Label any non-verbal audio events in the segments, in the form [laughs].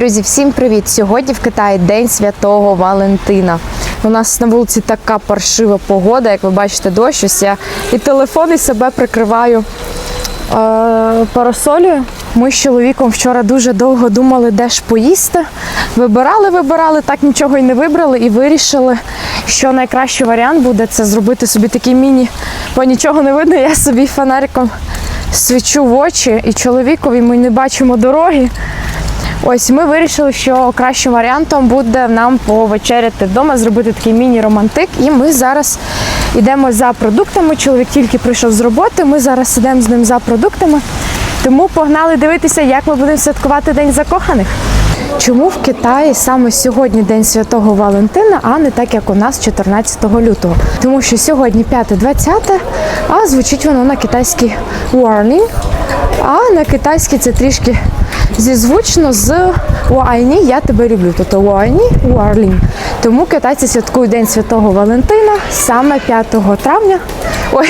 Друзі, всім привіт! Сьогодні в Китаї День Святого Валентина. У нас на вулиці така паршива погода, як ви бачите, дощ. Ось я і телефон, і себе прикриваю е, парасолею. Ми з чоловіком вчора дуже довго думали, де ж поїсти. Вибирали, вибирали, так нічого і не вибрали, і вирішили, що найкращий варіант буде це зробити собі такий міні, бо нічого не видно. Я собі фонариком свічу в очі, і чоловікові ми не бачимо дороги. Ось ми вирішили, що кращим варіантом буде нам повечеряти вдома, зробити такий міні-романтик. І ми зараз йдемо за продуктами. Чоловік тільки прийшов з роботи. Ми зараз йдемо з ним за продуктами. Тому погнали дивитися, як ми будемо святкувати День закоханих. Чому в Китаї саме сьогодні День Святого Валентина, а не так, як у нас 14 лютого? Тому що сьогодні 5-20, а звучить воно на китайській warning, а на китайській це трішки зізвучно з Уайні я тебе люблю. Тобто Уайні Уарлін. Тому китайці святкують День Святого Валентина саме 5 травня. Ой,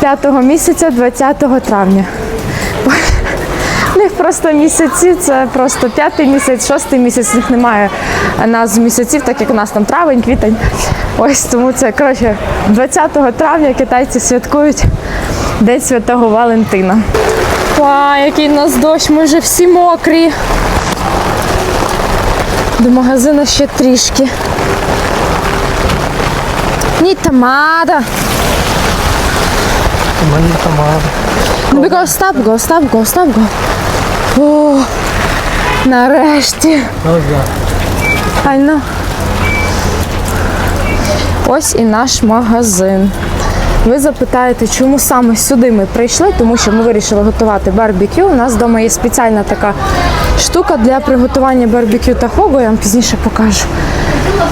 5 місяця 20 травня. У них просто місяці, це просто п'ятий місяць, шостий місяць, у них немає назв місяців, так як у нас там травень, квітень. Ось тому це коротше 20 травня китайці святкують День Святого Валентина. Ва, який у нас дощ, ми вже всі мокрі. До магазину ще трішки. Ні, тамада. Мені тамара. Ну, go, stop, go, stop, go, stop, go. О, нарешті. Ну. I know. Ось і наш магазин. Ви запитаєте, чому саме сюди ми прийшли, тому що ми вирішили готувати барбекю. У нас вдома є спеціальна така штука для приготування барбекю та хогу, я вам пізніше покажу.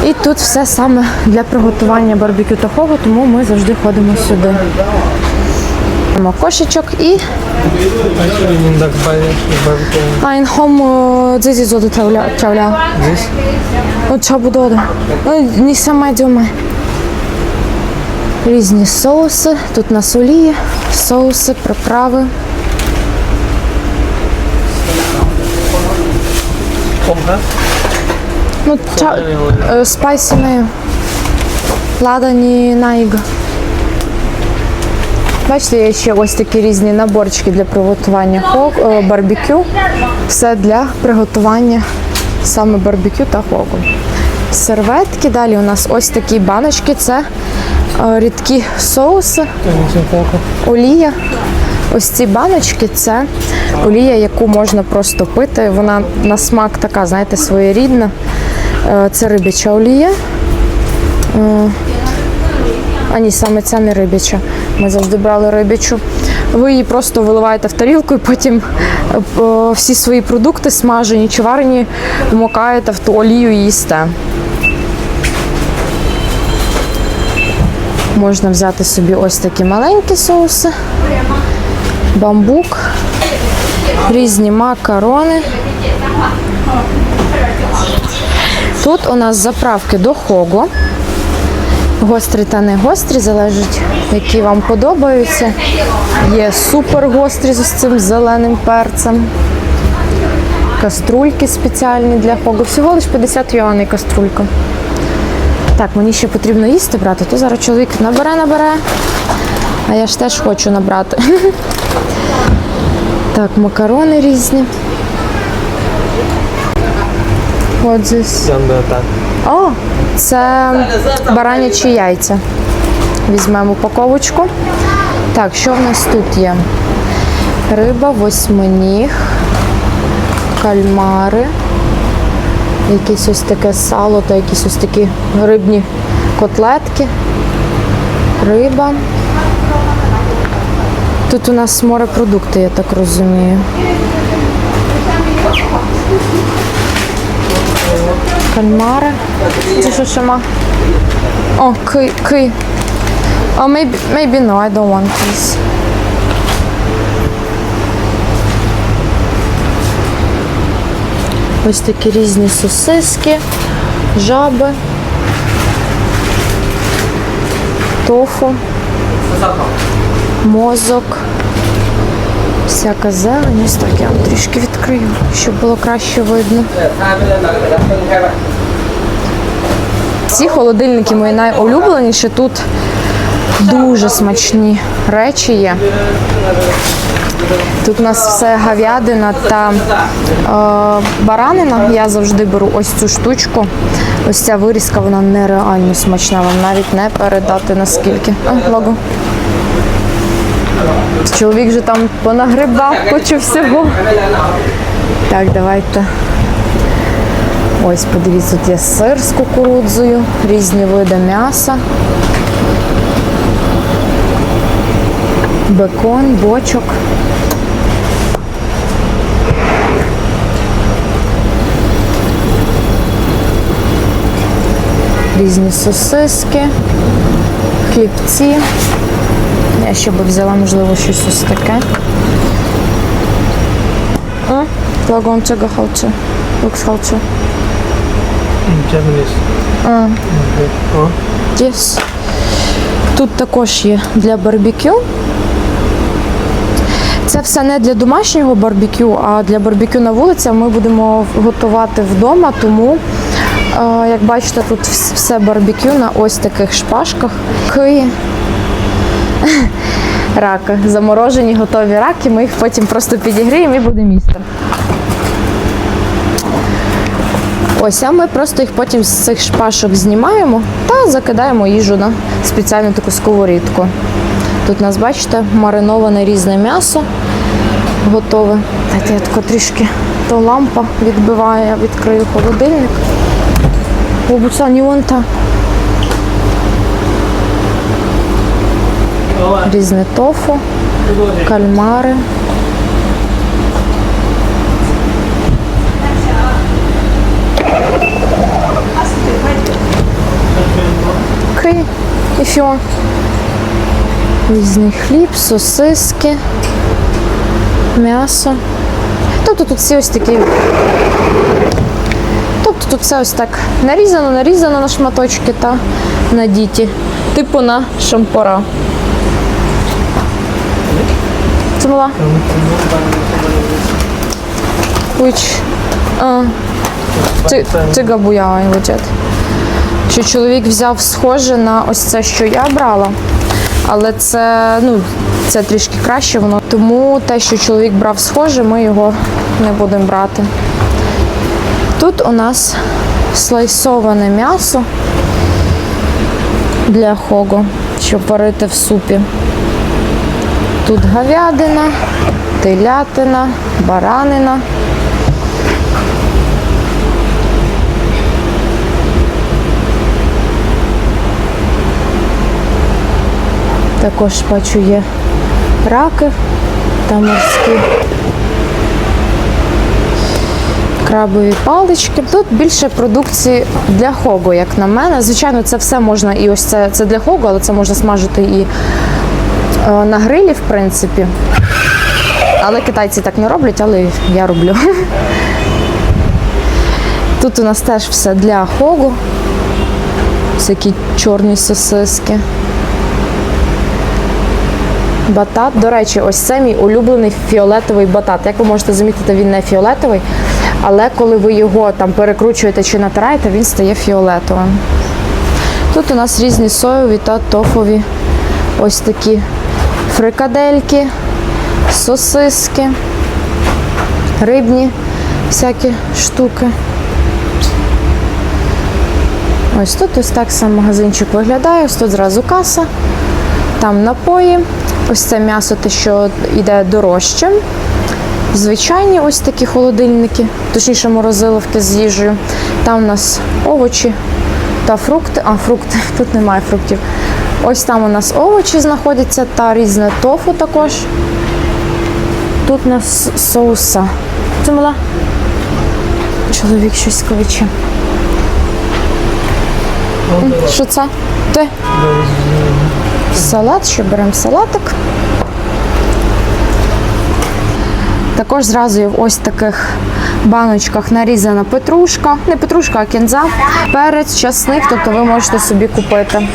І тут все саме для приготування барбекю та хогу, тому ми завжди ходимо сюди. Маємо кошечок і. Ein Hom this is the Chao Liao. Ну, не сама йдемо. Різні соуси. Тут на солі, соуси, приправи. Ну, ча... е, спайсі не. Ладані найга. Бачите, є ще ось такі різні наборчики для приготування хок, е, барбекю. Все для приготування саме барбекю та хоку. Серветки. Далі у нас ось такі баночки. Це рідкі соуси, олія. Ось ці баночки це олія, яку можна просто пити. Вона на смак така, знаєте, своєрідна. Е, Це рибяча олія. Е, А ні, саме ця не рибяча. Ми завжди брали рибячу. Ви її просто виливаєте в тарілку і потім е, всі свої продукти смажені чи варені вмокаєте в ту олію і їсте. Можна взяти собі ось такі маленькі соуси, бамбук, різні макарони. Тут у нас заправки до хого. Гострі та не гострі, залежить, які вам подобаються. Є супер гострі з цим зеленим перцем. Каструльки спеціальні для хого. Всього лише 50 юаней каструлька. Так, мені ще потрібно їсти брати, то зараз чоловік набере, набере. А я ж теж хочу набрати. [laughs] Так, макарони різні. Здесь. О, це баранячі яйця. Візьмемо упаковочку. Так, що в нас тут є? Риба, восьминіг, кальмари, якесь ось таке сало та якісь ось такі рибні котлетки, риба. Тут у нас морепродукти, я так розумію. Кальмари. Це що ще ма? О, ки, ки. Oh, maybe, maybe no, I don't want this. Ось такі різні сосиски, жаби, тофу, мозок, всяка зелень. Ось так я вам трішки відкрию. щоб було краще видно. Ці холодильники мої найулюбленіші. Тут дуже смачні речі є. Тут у нас все говядина та е, баранина. Я завжди беру ось цю штучку. Ось ця вирізка, вона нереально смачна. Вам навіть не передати наскільки. А, лого. Чоловік же там понагрибав кучу всього. Так, давайте. Ось, подивіться, тут є сир з кукурудзою, різні види м'яса. Бекон, бочок. Різні сосиски, хлібці. Я ще би взяла, можливо, щось ось таке. А? Вагон czego хоче? Лукс хоче. Japanese. А. Yes. Тут також є для барбекю. Це все не для домашнього барбекю, а для барбекю на вулиці ми будемо готувати вдома, тому, е, як бачите, тут все барбекю на ось таких шпажках. Киї. [laughs] Раки. Заморожені готові раки, ми їх потім просто підігріємо і будемо їсти. Ось, а ми просто їх потім з цих шпажок знімаємо та закидаємо їжу на спеціальну таку сковорідку. Тут у нас, бачите, мариноване різне м'ясо готове. Дайте я тако трішки то лампа відбиває, я відкрию холодильник. Обуца нюнта. Різне тофу, кальмари. Окей, і що? Різний хліб, сосиски, м'ясо. Тобто тут всі ось такі. Тобто тут все ось так нарізано, нарізано на шматочки та надіті. Типу на шампура. Це була? Which? А. Ти, ти габуя лежить. Що чоловік взяв схоже на ось це, що я брала. Але це, ну, це трішки краще воно. Тому те, що чоловік брав схоже, ми його не будемо брати. Тут у нас слайсоване м'ясо для хого, щоб варити в супі. Тут говядина, телятина, баранина. Також бачу є раки та морські крабові палички. Тут більше продукції для хого, як на мене. Звичайно, це все можна і ось це, це для хого, але це можна смажити і е, на грилі, в принципі. Але китайці так не роблять, але я роблю. [laughs] Тут у нас теж все для хогу. Всякі чорні сосиски. Батат. До речі, ось це мій улюблений фіолетовий батат. Як ви можете замітити, він не фіолетовий, але коли ви його там перекручуєте чи натираєте, він стає фіолетовим. Тут у нас різні соєві та тофові ось такі фрикадельки, сосиски, рибні всякі штуки. Ось тут ось так сам магазинчик виглядає. Ось тут зразу каса, там напої. Ось це м'ясо, те, що йде дорожче. Звичайні ось такі холодильники, точніше морозиловки з їжею. Там у нас овочі та фрукти. А, фрукти, [laughs] тут немає фруктів. Ось там у нас овочі знаходяться та різне тофу також. Тут у нас соуса. Це мала? Чоловік щось кличе. Що це? Ти? Салат, ще беремо салатик. Також зразу є в ось таких баночках нарізана петрушка. Не петрушка, а кінза, перець, часник, тобто ви можете собі купити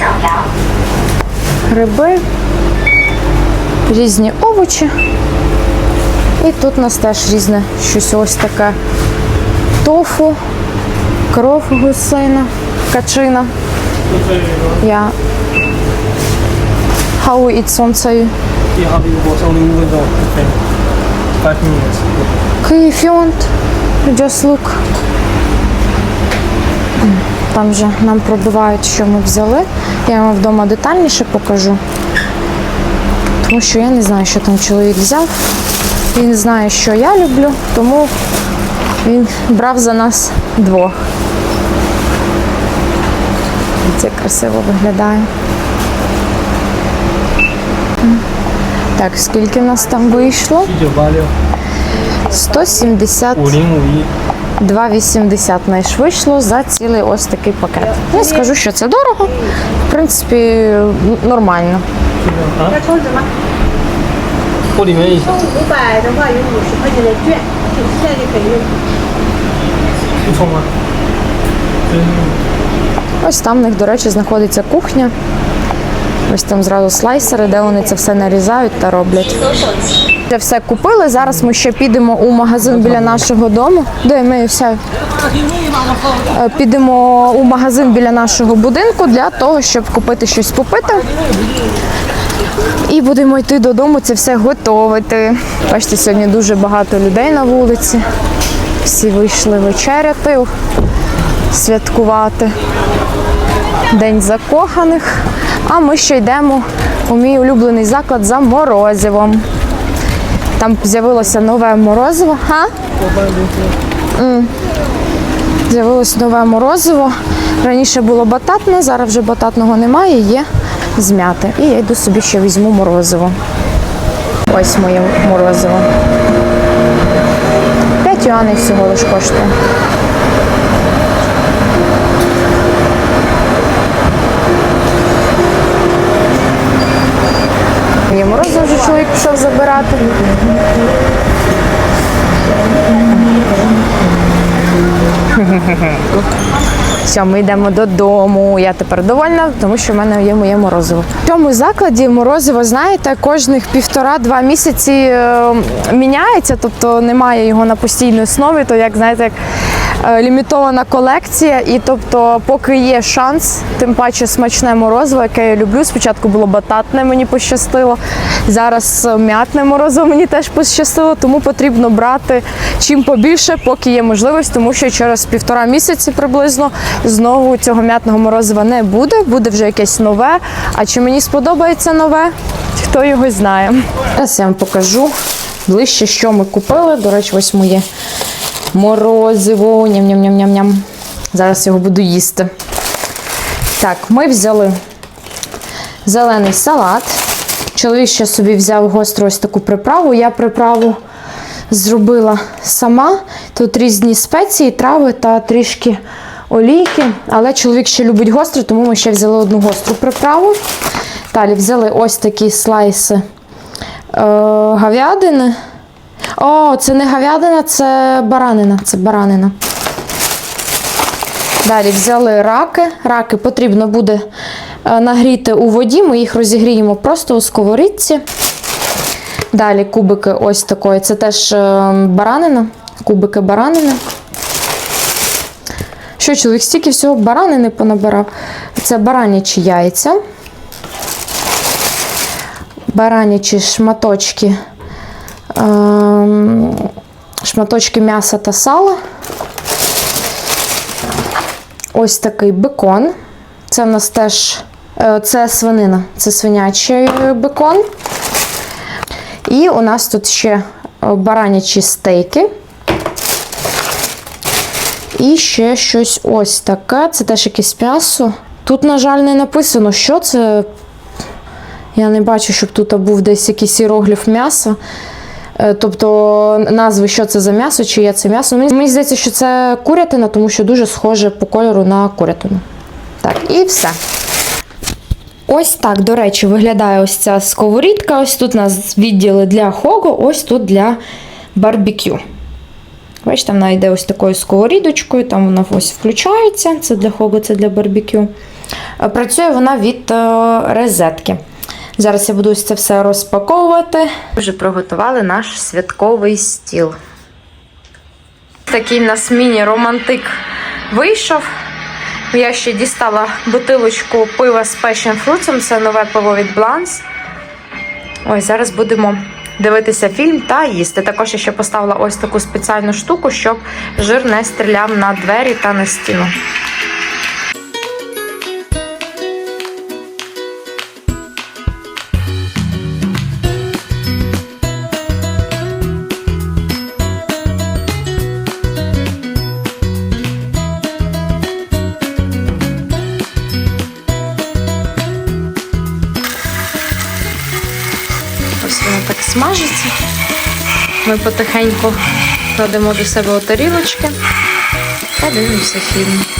гриби, різні овочі І тут у нас теж різне щось ось таке. Тофу, кров гусейна, качина. Я. How it's сонцею. Yeah, how it was only moving down. Okay. Five minutes. If you want, just look. Там же нам пробивають, що ми взяли. Я вам вдома детальніше покажу. Тому що я не знаю, що там чоловік взяв. Він знає, що я люблю, тому він брав за нас двох. Це красиво виглядає. Так, скільки в нас там вийшло? 170. 2,80 найш вийшло за цілий ось такий пакет. Ну, Не скажу, що це дорого. В принципі, нормально. Ось там в них, до речі, знаходиться кухня. Ось там зразу слайсери, де вони це все нарізають та роблять. Вже все купили. Зараз ми ще підемо у магазин біля нашого дому. Де ми все? Е, Підемо у магазин біля нашого будинку для того, щоб купити щось попити. І будемо йти додому це все готувати. Бачите, сьогодні дуже багато людей на вулиці. Всі вийшли вечеряти, святкувати. День закоханих. А ми ще йдемо у мій улюблений заклад за морозивом. Там з'явилося нове морозиво. З'явилось нове морозиво. Раніше було бататне, зараз вже бататного немає, є змяте. І я йду собі ще візьму морозиво. Ось моє морозиво. 5 юаней всього лиш коштує. Є морозиво вже чоловік пішов забирати. [laughs] Все, ми йдемо додому. Я тепер довольна, тому що в мене є моє морозиво. В цьому закладі морозиво, знаєте, кожних півтора-два місяці е, міняється, тобто немає його на постійній основі, то як знаєте, як лімітована колекція. І тобто, поки є шанс, тим паче смачне морозиво, яке я люблю. Спочатку було бататне, мені пощастило. Зараз е, м'ятне морозиво мені теж пощастило, тому потрібно брати чим побільше, поки є можливість, тому що через півтора місяці приблизно знову цього м'ятного морозива не буде, буде вже якесь нове. А чи мені сподобається нове, хто його знає. Зараз я вам покажу ближче, що ми купили. До речі, ось моє морозиво. Ням-ням-ням-ням-ням. Зараз його буду їсти. Так, ми взяли зелений салат. Чоловік ще собі взяв гостру ось таку приправу. Я приправу зробила сама. Тут різні спеції, трави та трішки олійки. Але чоловік ще любить гостре, тому ми ще взяли одну гостру приправу. Далі взяли ось такі слайси е, говядини. О, це не говядина, це баранина. Це баранина. Далі взяли раки. Раки потрібно буде е, нагріти у воді. Ми їх розігріємо просто у сковорідці. Далі кубики ось такої. Це теж е, баранина. Кубики баранини. Що, чоловік стільки всього баранини понабирав. Це баранячі яйця. Баранячі шматочки. Ем, Шматочки м'яса та сала. Ось такий бекон. Це в нас теж е, це свинина, це свинячий бекон. І у нас тут ще е, баранячі стейки. І ще щось ось таке. Це теж якесь м'ясо. Тут, на жаль, не написано, що це. Я не бачу, щоб тут був десь якийсь іерогліф м'яса. Е, Тобто назви, що це за м'ясо, чи є це м'ясо. Мені, здається, що це курятина, тому що дуже схоже по кольору на курятину. Так, і все. Ось так, до речі, виглядає ось ця сковорідка. Ось тут у нас відділи для хого, ось тут для барбекю. Бачите, вона йде ось такою сковорідочкою, там вона ось включається. Це для хого, це для барбекю. Е, Працює вона від е, розетки. Зараз я буду це все розпаковувати. Вже приготували наш святковий стіл. Такий на сміні романтик вийшов. Я ще дістала бутилочку пива з Passion Fruits, це нове пиво від Blans. Ось зараз будемо дивитися фільм та їсти. Також я ще поставила ось таку спеціальну штуку, щоб жир не стріляв на двері та на стіну. Смажиться. Ми потихеньку кладемо до себе у тарілочки та дивимося фільм.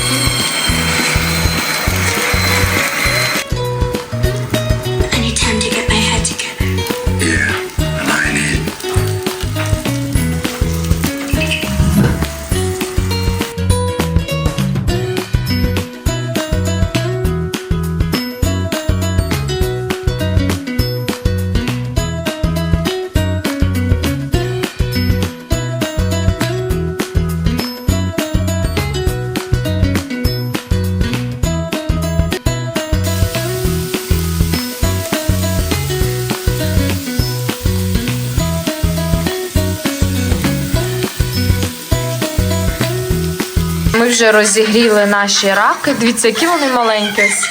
Вже розігріли наші раки. Дивіться, які вони маленькі, ось,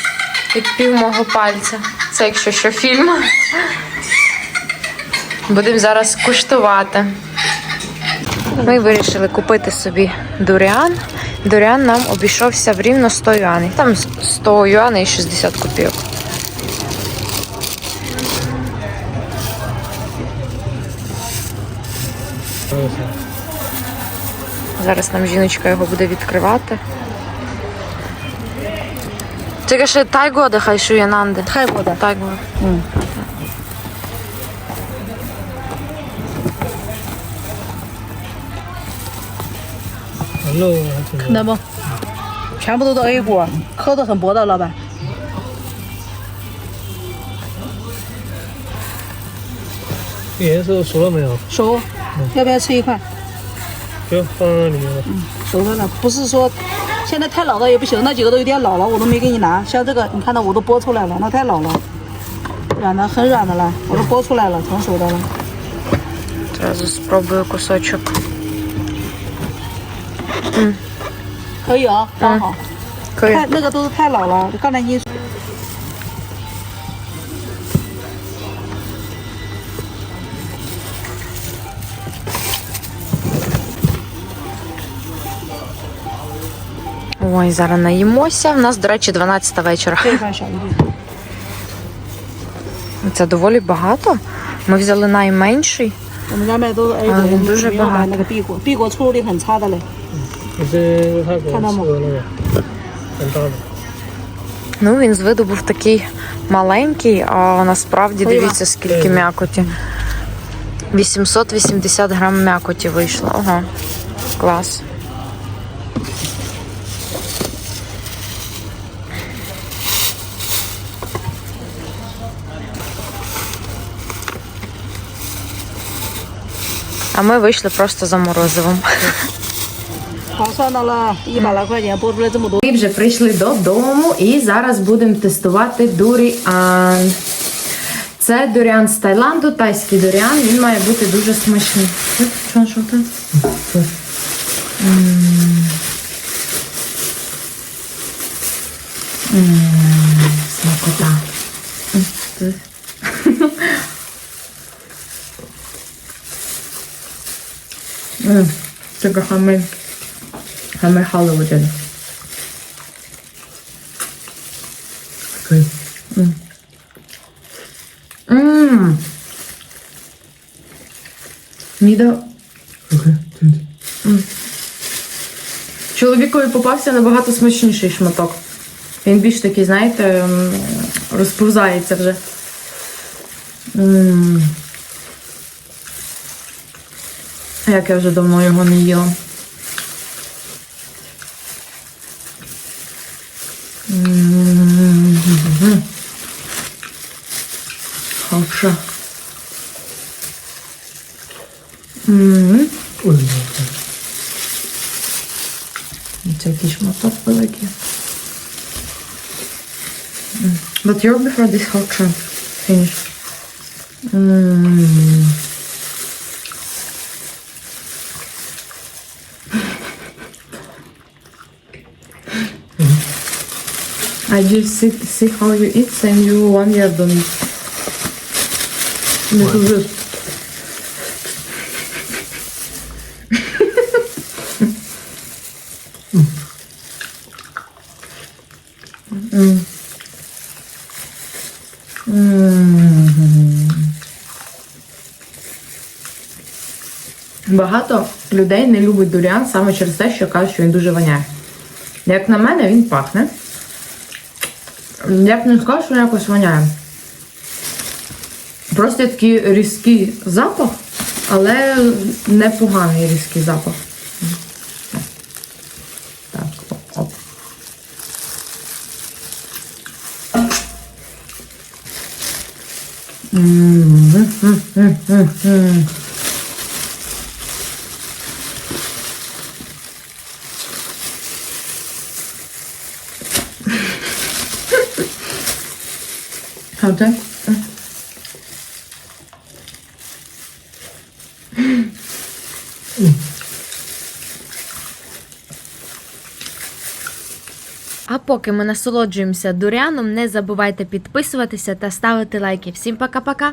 як пів мого пальця. Це якщо що фільм. Будемо зараз куштувати. Ми вирішили купити собі дуріан. Дуріан нам обійшовся в рівно 100 юаней. Там 100 юаней і 60 копійок. Зараз нам жіночка його буде відкривати. 这个是泰国的还是越南的？泰国的，泰国。肉还挺看到不？全部都是 A 锅，壳都很薄的，老板。颜色熟了没有？熟，要不要吃一块？ 就放在里面了。熟了呢，不是说现在太老的也不行，那几个都有点老了，我都没给你拿。像这个，你看到我都剥出来了，那太老了，软的很软的了，我都剥出来了，成熟的了。 Зразу спробую кусочок. 可以啊，刚好。可以。太那个都是太老了，刚才你嗯 Ой, зараз наїмося. У нас, до речі, 12 вечора. Це доволі багато. Ми взяли найменший. Він дуже багато. Ну, він з виду був такий маленький, а насправді дивіться, скільки м'якоті. 880 грам м'якоті вийшло. Ага, клас. А ми вийшли просто за морозивом. Ми вже прийшли додому і зараз будемо тестувати дуріан. Це дуріан з Таїланду, тайський дуріан, він має бути дуже смачний. Смакота. це? М. М, Смакота. М, це. М, Така хами. Хами Холливуд.可以。 Ммм. Ніда. OK，对对。 Чоловікові попався набагато смачніший шматок. Він більш такий, знаєте, м, розповзається вже. М. Як я вже давно його не їла. М. Ой, Це якийсь шматок великий. But you're before this chunk finish. Mm. I just see, see how you eat and you one year don't eat. Little bit. Багато людей не любить дуріан саме через те, що кажуть, що він дуже воняє. Як на мене, він пахне. Я б не сказала, що якось воняє. Просто такий різкий запах, але непоганий різкий запах. Так, оп, оп. М, How'd А поки ми насолоджуємося дуряном, не забувайте підписуватися та ставити лайки. Всім пока-пока!